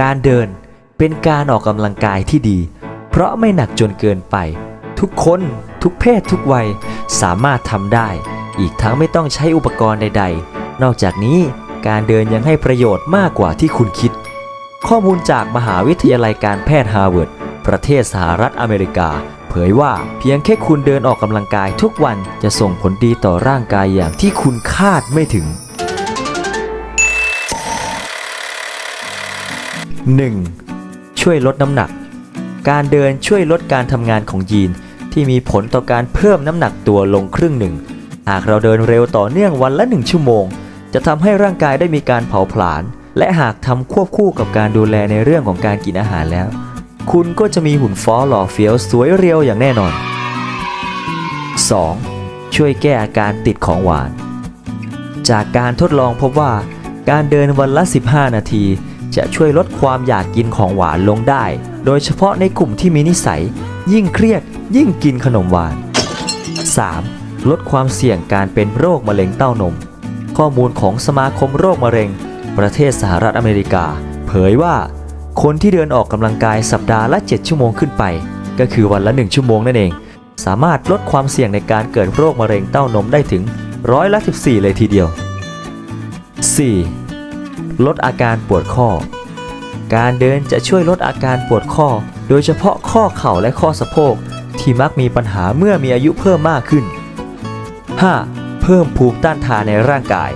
การเดินเป็นการออกกำลังกายที่ดี เพราะไม่หนักจนเกินไป ทุกคนทุกเพศทุกวัยสามารถทำได้ อีกทั้งไม่ต้องใช้อุปกรณ์ใด ๆ นอกจากนี้การเดินยังให้ประโยชน์มากกว่าที่คุณคิด ข้อมูลจากมหาวิทยาลัยการแพทย์ฮาร์วาร์ดประเทศสหรัฐอเมริกา เผยว่าเพียงแค่คุณเดินออกกำลังกายทุกวันจะส่งผลดีต่อร่างกายอย่างที่คุณคาดไม่ถึง 1. ช่วยลดน้ำหนัก การเดินช่วยลดการทำงานของยีน ที่มีผลต่อการเพิ่มน้ำหนักตัวลงครึ่งหนึ่ง หากเราเดินเร็วต่อเนื่องวันละ 1 ชั่วโมง จะทำให้ร่างกายได้มีการเผาผลาญ และหากทำควบคู่กับการดูแลในเรื่องของการกินอาหารแล้ว คุณก็จะมีหุ่นฟ้อหล่อเฟี้ยวสวยเรียวอย่างแน่นอน 2. ช่วยแก้อาการติดของหวาน จากการทดลองพบว่า การเดินวันละ 15 นาที จะช่วยลดความอยากกินของหวานลงได้ โดยเฉพาะในกลุ่มที่มีนิสัย ยิ่งเครียดยิ่งกินขนมหวาน 3. ลดความเสี่ยงการเป็นโรคมะเร็งเต้านม ข้อมูลของสมาคมโรคมะเร็ง ประเทศสหรัฐอเมริกา เผยว่า คนที่เดินออกกำลังกายสัปดาห์ละ 7 ชั่วโมงขึ้นไป ก็คือวันละ 1 ชั่วโมงนั่นเอง สามารถลดความเสี่ยงในการเกิดโรคมะเร็งเต้านมได้ถึงร้อยละ 14 เลยทีเดียว 4. ลดอาการปวดข้อ การเดินจะช่วยลดอาการปวดข้อ โดยเฉพาะข้อเข่าและข้อสะโพกที่มักมีปัญหาเมื่อมีอายุเพิ่มมากขึ้น 5. เพิ่มภูมิต้านทานในร่างกาย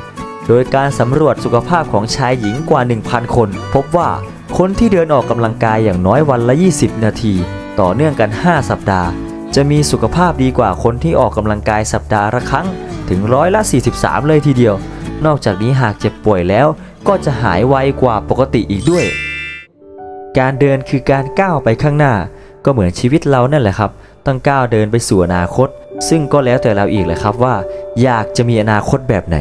โดยการสำรวจสุขภาพของชายหญิงกว่า 1,000 คน พบว่าคนที่เดินออกกำลังกายอย่างน้อยวันละ 20 นาที ต่อเนื่องกัน 5 สัปดาห์ จะมีสุขภาพดีกว่าคนที่ออกกำลังกายสัปดาห์ละครั้งถึงร้อยละ 43 เลยทีเดียว นอกจากนี้หากเจ็บป่วยแล้ว ก็จะหายไวกว่าปกติอีกด้วย การเดินคือการก้าวไปข้างหน้า ก็เหมือนชีวิตเรานั่นแหละครับ ต้องก้าวเดินไปสู่อนาคต ซึ่งก็แล้วแต่เราอีกแหละครับว่า อยากจะมีอนาคตแบบไหน